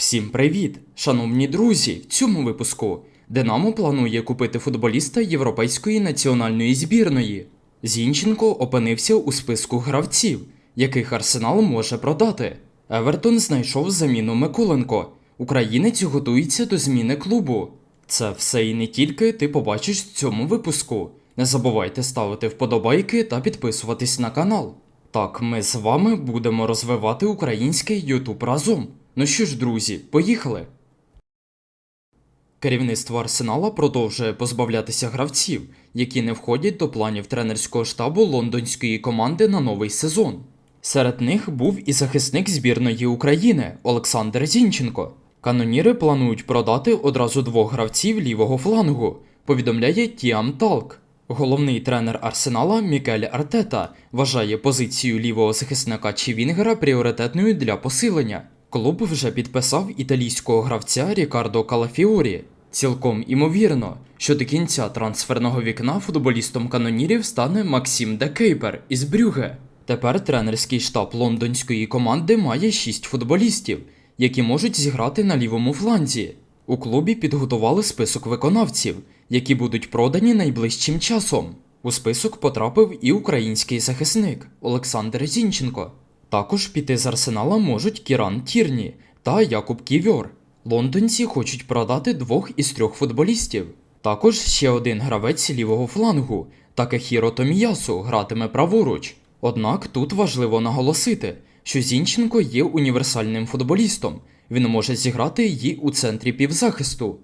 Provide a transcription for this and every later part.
Всім привіт! Шановні друзі! В цьому випуску Динамо планує купити футболіста Європейської національної збірної. Зінченко опинився у списку гравців, яких Арсенал може продати. Евертон знайшов заміну Миколенко. Українець готується до зміни клубу. Це все і не тільки ти побачиш в цьому випуску. Не забувайте ставити вподобайки та підписуватись на канал. Так, ми з вами будемо розвивати український YouTube разом. Ну що ж, друзі, поїхали! Керівництво Арсенала продовжує позбавлятися гравців, які не входять до планів тренерського штабу лондонської команди на новий сезон. Серед них був і захисник збірної України Олександр Зінченко. Каноніри планують продати одразу двох гравців лівого флангу, повідомляє Тіам Талк. Головний тренер Арсенала Мікель Артета вважає позицію лівого захисника чи Вінгера пріоритетною для посилення. Клуб вже підписав італійського гравця Рікардо Калафіорі. Цілком імовірно, що до кінця трансферного вікна футболістом канонірів стане Максим Де Кейпер із Брюге. Тепер тренерський штаб лондонської команди має шість футболістів, які можуть зіграти на лівому фланзі. У клубі підготували список виконавців, які будуть продані найближчим часом. У список потрапив і український захисник Олександр Зінченко. Також піти з арсенала можуть Кіран Тірні та Якуб Ківьор. Лондонці хочуть продати двох із трьох футболістів. Також ще один гравець лівого флангу Такехіро Томіясу гратиме праворуч. Однак тут важливо наголосити, що Зінченко є універсальним футболістом. Він може зіграти її у центрі півзахисту.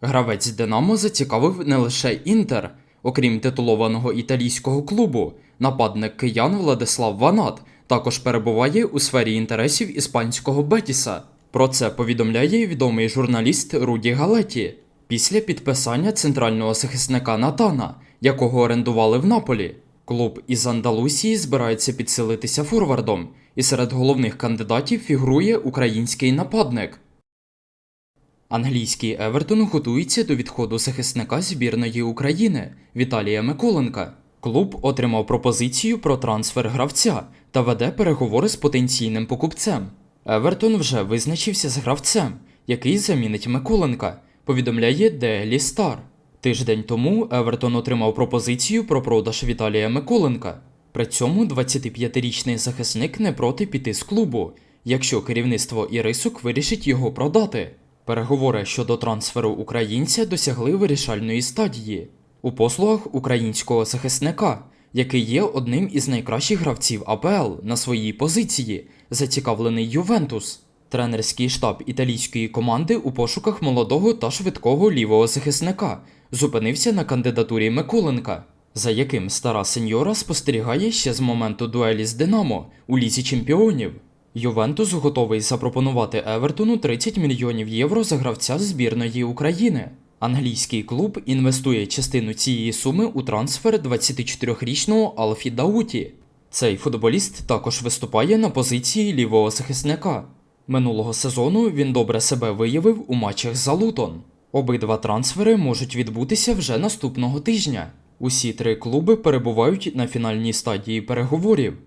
Гравець Динамо зацікавив не лише Інтер, окрім титулованого італійського клубу, нападник киян Владислав Ванат також перебуває у сфері інтересів іспанського Бетіса. Про це повідомляє відомий журналіст Руді Галеті після підписання центрального захисника Натана, якого орендували в Наполі. Клуб із Андалусії збирається підсилитися форвардом, і серед головних кандидатів фігурує український нападник. Англійський Евертон готується до відходу захисника збірної України Віталія Миколенка. Клуб отримав пропозицію про трансфер гравця та веде переговори з потенційним покупцем. Евертон вже визначився з гравцем, який замінить Миколенка, повідомляє Daily Star. Тиждень тому Евертон отримав пропозицію про продаж Віталія Миколенка. При цьому 25-річний захисник не проти піти з клубу, якщо керівництво Ірисук вирішить його продати. Переговори щодо трансферу українця досягли вирішальної стадії у послугах українського захисника, який є одним із найкращих гравців АПЛ на своїй позиції, зацікавлений Ювентус. Тренерський штаб італійської команди у пошуках молодого та швидкого лівого захисника зупинився на кандидатурі Миколенка, за яким стара сеньора спостерігає ще з моменту дуелі з Динамо у лізі чемпіонів. Ювентус готовий запропонувати Евертону 30 мільйонів євро за гравця збірної України. Англійський клуб інвестує частину цієї суми у трансфер 24-річного Алфі Дауті. Цей футболіст також виступає на позиції лівого захисника. Минулого сезону він добре себе виявив у матчах за Лутон. Обидва трансфери можуть відбутися вже наступного тижня. Усі три клуби перебувають на фінальній стадії переговорів.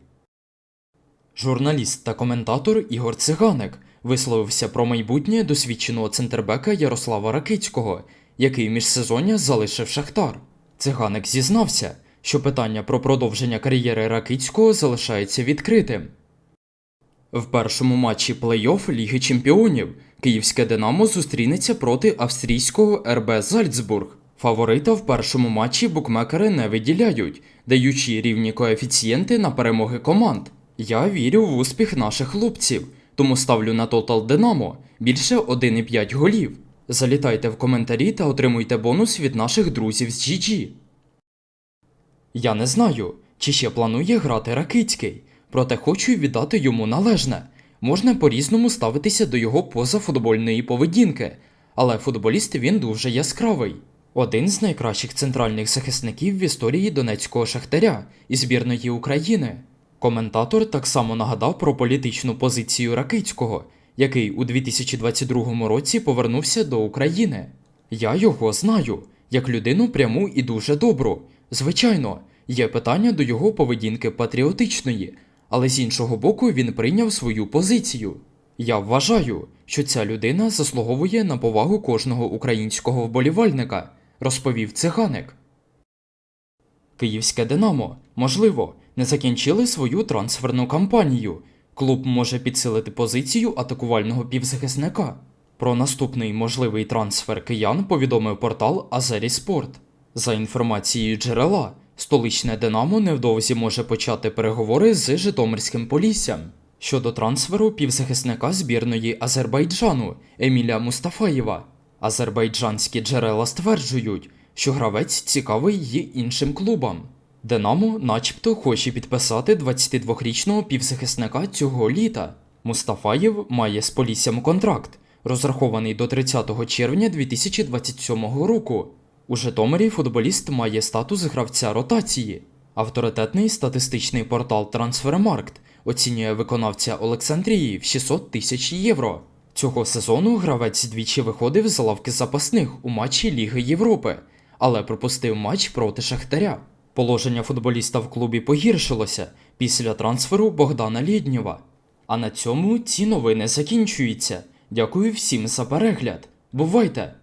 Журналіст та коментатор Ігор Циганик висловився про майбутнє досвідченого центрбека Ярослава Ракицького, який міжсезоння залишив Шахтар. Циганик зізнався, що питання про продовження кар'єри Ракицького залишається відкритим. В першому матчі плей-офф Ліги Чемпіонів київське Динамо зустрінеться проти австрійського РБ Зальцбург. Фаворита в першому матчі букмекери не виділяють, даючи рівні коефіцієнти на перемоги команд. Я вірю в успіх наших хлопців, тому ставлю на тотал Динамо більше 1,5 голів. Залітайте в коментарі та отримуйте бонус від наших друзів з GG. Я не знаю, чи ще планує грати Ракицький, проте хочу віддати йому належне. Можна по-різному ставитися до його позафутбольної поведінки, але футболіст він дуже яскравий. Один з найкращих центральних захисників в історії Донецького Шахтаря і збірної України. Коментатор так само нагадав про політичну позицію Ракицького, який у 2022 році повернувся до України. Я його знаю як людину пряму і дуже добру. Звичайно, є питання до його поведінки патріотичної, але з іншого боку він прийняв свою позицію. Я вважаю, що ця людина заслуговує на повагу кожного українського вболівальника, розповів циганик. Київське Динамо, можливо, не закінчили свою трансферну кампанію. Клуб може підсилити позицію атакувального півзахисника. Про наступний можливий трансфер киян повідомив портал Азері Спорт. За інформацією джерела, столичне Динамо невдовзі може почати переговори з Житомирським Поліссям щодо трансферу півзахисника збірної Азербайджану Еміля Мустафаєва. Азербайджанські джерела стверджують, що гравець цікавий й іншим клубам. Динамо, начебто, хоче підписати 22-річного півзахисника цього літа. Мустафаєв має з Поліссям контракт, розрахований до 30 червня 2027 року. У Житомирі футболіст має статус гравця ротації. Авторитетний статистичний портал Трансфермаркт оцінює виконавця Олександрії в 600 тисяч євро. Цього сезону гравець двічі виходив з лавки запасних у матчі Ліги Європи, але пропустив матч проти Шахтаря. Положення футболіста в клубі погіршилося після трансферу Богдана Лідньова. А на цьому ці новини закінчуються. Дякую всім за перегляд. Бувайте!